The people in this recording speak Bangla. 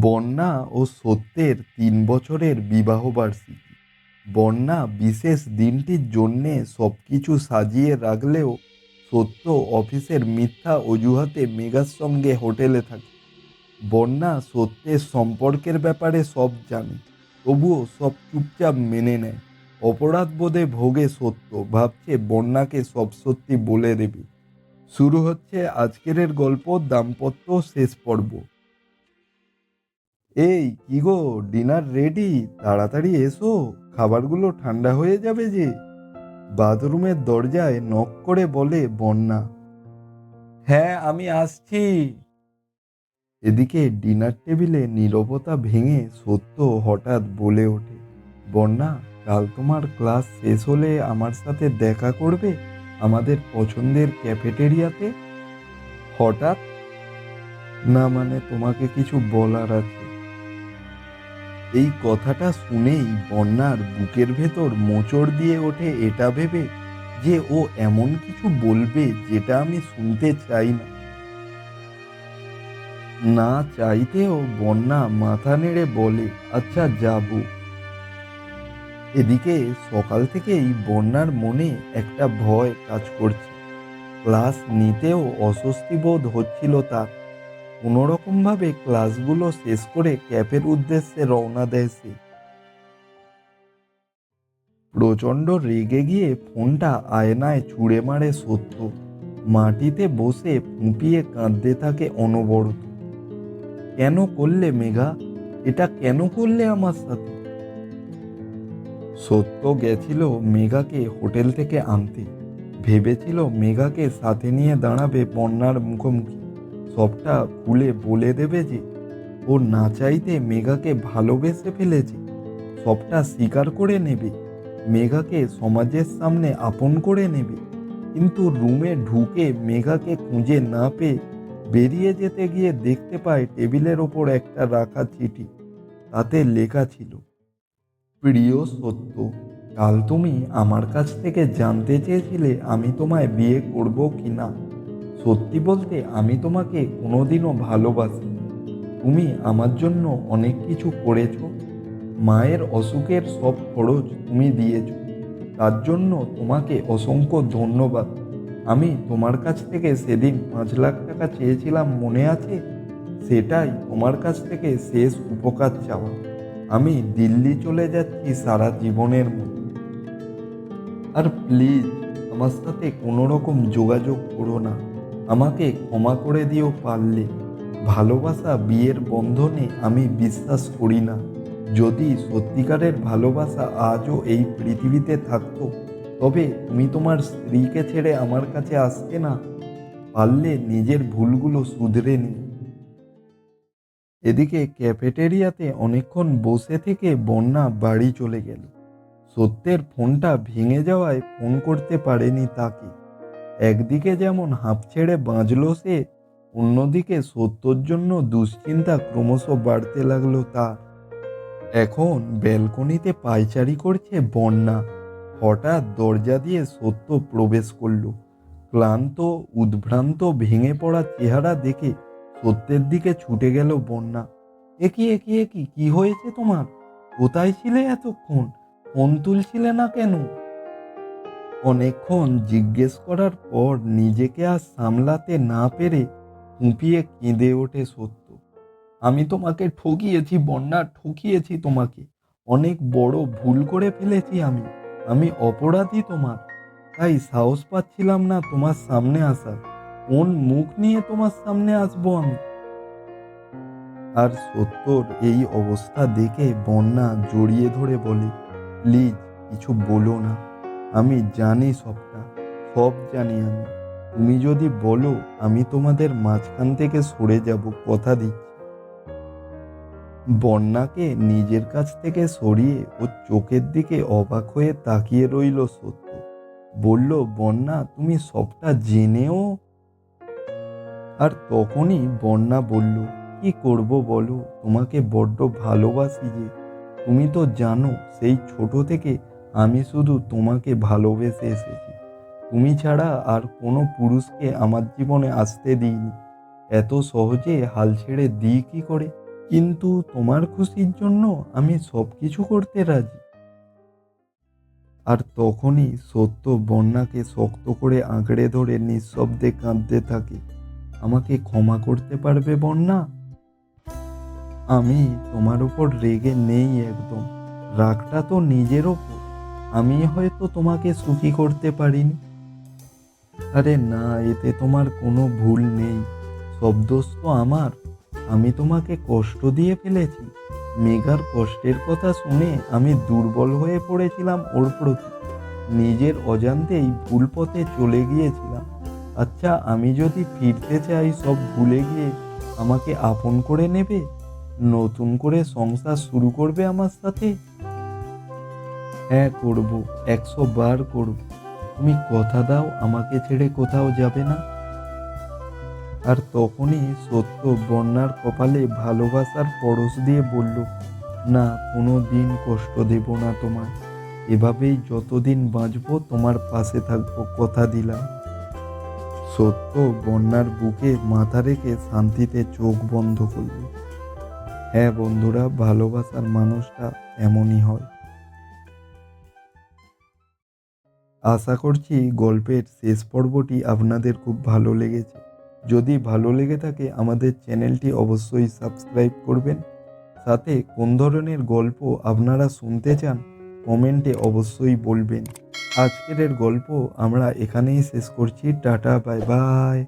বন্যা ও সত্যের তিন বছরের বিবাহবার্ষিকী বন্যা বিশেষ দিনটির জন্যে সব কিছু সাজিয়ে রাখলেও সত্য অফিসের মিথ্যা অজুহাতে মেঘার সঙ্গে হোটেলে থাকে। বন্যা সত্যের সম্পর্কের ব্যাপারে সব জানে, তবুও সব চুপচাপ মেনে নেয়। অপরাধ বোধে ভোগে সত্য, ভাবছে বন্যাকে সব সত্যি বলে দেবে। শুরু হচ্ছে আজকের গল্প, দাম্পত্য শেষ পর্ব। এই কি গো ডিনার রেডি তাড়াতাড়ি এসো, খাবারগুলো ঠান্ডা হয়ে যাবে যে। বাথরুমের দরজায় নক করে বলে বন্যা হ্যাঁ আমি আসছি। এদিকে ডিনার টেবিলে নীরবতা ভেঙে সত্য হঠাৎ বলে ওঠে, বন্যা, কাল তোমার ক্লাস শেষ হলে আমার সাথে দেখা করবে আমাদের পছন্দের ক্যাফেটেরিয়াতে হঠাৎ? না মানে তোমাকে কিছু বলার আছে। এই কথাটা শুনেই বন্যার বুকের ভেতর মোচড় দিয়ে ওঠে এটা ভেবে যে ও এমন কিছু বলবে যেটা আমি শুনতে চাই না। না চাইতেও বন্যা মাথা নেড়ে বলে আচ্ছা যাব। এদিকে সকাল থেকেই বন্যার মনে একটা ভয় কাজ করছে। ক্লাস নিতেও অস্বস্তি বোধ হচ্ছিল তার। কোনোরকমভাবে ক্লাসগুলো শেষ করে ক্যাফের উদ্দেশ্যে রওনা দেয় সে। প্রচণ্ড রেগে গিয়ে ফোনটা আয়নায় ছুঁড়ে মারে সত্য। মাটিতে বসে ফুঁপিয়ে কাঁদতে থাকে অনবরত। কেন করলে মেঘা? এটা কেন করলে আমার সাথে? সত্য গেছিল মেঘাকে হোটেল থেকে আনতে। ভেবেছিল মেঘাকে সাথে নিয়ে দাঁড়াবে বন্যার মুখোমুখি। সবটা খুলে বলে দেবে যে, ও না চাইতে মেঘাকে ভালোবেসে ফেলেছে। সবটা স্বীকার করে নেবে। মেঘাকে সমাজের সামনে আপন করে নেবে। কিন্তু রুমে ঢুকে মেঘাকে খুঁজে না পেয়ে বেরিয়ে যেতে গিয়ে দেখতে পায় টেবিলের ওপর একটা রাখা চিঠি। তাতে লেখা ছিল, প্রিয় সত্য, কাল তুমি আমার কাছ থেকে জানতে চেয়েছিলে আমি তোমায় বিয়ে করব কি না সত্যি বলতে আমি তোমাকে কোনোদিনও ভালোবাসি তুমি আমার জন্য অনেক কিছু করেছ। মায়ের অসুখের সব খরচ তুমি দিয়েছ। তার জন্য তোমাকে অসংখ্য ধন্যবাদ। আমি তোমার কাছ থেকে সেদিন পাঁচ লাখ টাকা চেয়েছিলাম, মনে আছে? সেটাই তোমার কাছ থেকে শেষ উপকার চাওয়া। আমি দিল্লি চলে যাচ্ছি সারা জীবনের মতো। আর প্লিজ আমার সাথে কোনো রকম যোগাযোগ করো না। আমাকে ক্ষমা করে দিও পারলে। ভালোবাসা বিয়ের বন্ধনে আমি বিশ্বাস করি না। যদি সত্যিকারের ভালোবাসা আজও এই পৃথিবীতে থাকতো, তবে তুমি তোমার স্ত্রীকে ছেড়ে আমার কাছে আসতে না পারলে নিজের ভুলগুলো শুধরে নিও। এদিকে ক্যাফেটেরিয়াতে অনেকক্ষণ বসে থেকে বন্যা বাড়ি চলে গেল। সত্যের ফোনটা ভেঙে যাওয়ায় ফোন করতে পারেনি তাকে। একদিকে যেমন হাঁপ ছেড়ে বাঁচল সে, অন্যদিকে সত্যর জন্য দুশ্চিন্তা ক্রমশ বাড়তে লাগল তার। এখন ব্যালকনিতে পায়চারি করছে বন্যা। হঠাৎ দরজা দিয়ে সত্য প্রবেশ করল। ক্লান্ত, উদ্ভ্রান্ত, ভেঙে পড়া চেহারা দেখে সত্যের দিকে ছুটে গেল বন্যা। একি একি একি কি হয়েছে তোমার? কোথায় ছিলে এতক্ষণ? ফোন তুলছিলে না কেন? অনেকক্ষণ জিজ্ঞেস করার পর নিজেকে আর সামলাতে না পেরে কুঁপিয়ে কেঁদে ওঠে সত্য। আমি তোমাকে ঠকিয়েছি, বন্যা, ঠকিয়েছি তোমাকে। অনেক বড় ভুল করে ফেলেছি আমি। আমি অপরাধী তোমার। তাই সাহস পাচ্ছিলাম না তোমার সামনে আসার। কোন মুখ নিয়ে তোমার সামনে আসব আমি? আর সত্যর এই অবস্থা দেখে বন্যা জড়িয়ে ধরে বলে, প্লিজ, কিছু বলো না। আমি জানি সবটা, সব জানি আমি। তুমি যদি বলো, আমি তোমাদের মাঝখান থেকে সরে যাব, কথা দিচ্ছি। বন্যাকে নিজের কাছ থেকে সরিয়ে ও চোখের দিকে অবাক হয়ে তাকিয়ে রইল সত্য। বলল, বন্যা, তুমি সবটা জেনেও? আর তখনই বন্যা বলল, কি করব বলো? তোমাকে বড্ড ভালোবাসি যে, তুমি তো জানো, সেই ছোট থেকে আমি শুধু তোমাকে ভালোবেসে এসেছি। তুমি ছাড়া আর কোনো পুরুষকে আমার জীবনে আসতে দিইনি। এত সহজে হাল ছেড়ে দিই কি করে? কিন্তু তোমার খুশির জন্য আমি সব কিছু করতে রাজি। আর তখনই সত্য বন্যাকে শক্ত করে আঁকড়ে ধরে নিঃশব্দে কাঁদতে থাকে। আমাকে ক্ষমা করতে পারবে বন্যা? আমি তোমার উপর রেগে নেই একদম। রাগটা তো নিজের ওপর আমি হয়তো তোমাকে সুখী করতে পারিনি। আরে না, এতে তোমার কোনো ভুল নেই। সব দোষ তো আমার। আমি তোমাকে কষ্ট দিয়ে ফেলেছি। মেঘার কষ্টের কথা শুনে আমি দুর্বল হয়ে পড়েছিলাম ওর প্রতি। নিজের অজান্তেই ভুল পথে চলে গিয়েছিলাম। আচ্ছা আমি যদি ফিরতে চাই সব ভুলে গিয়ে আমাকে আপন করে নেবে? নতুন করে সংসার শুরু করবে আমার সাথে? হ্যাঁ করব একশো বার করব। তুমি কথা দাও, আমাকে ছেড়ে কোথাও যাবে না। আর তখনই সত্য বন্যার কপালে ভালোবাসার পরশ দিয়ে বলল, না কোনো দিন কষ্ট দেব না তোমার এভাবেই যতদিন বাঁচবো, তোমার পাশে থাকব, কথা দিলাম। সত্য বন্যার বুকে মাথা রেখে শান্তিতে চোখ বন্ধ করল। হ্যাঁ বন্ধুরা, ভালোবাসার মানুষটা এমনই হয়। আশা করছি গল্পের শেষ পর্বটি আপনাদের খুব ভালো লেগেছে। যদি ভালো লেগে থাকে আমাদের চ্যানেলটি অবশ্যই সাবস্ক্রাইব করবেন। সাথে কোন ধরনের গল্প আপনারা শুনতে চান, কমেন্টে অবশ্যই বলবেন। আজকের গল্প আমরা এখানেই শেষ করছি। টাটা, বাই বাই।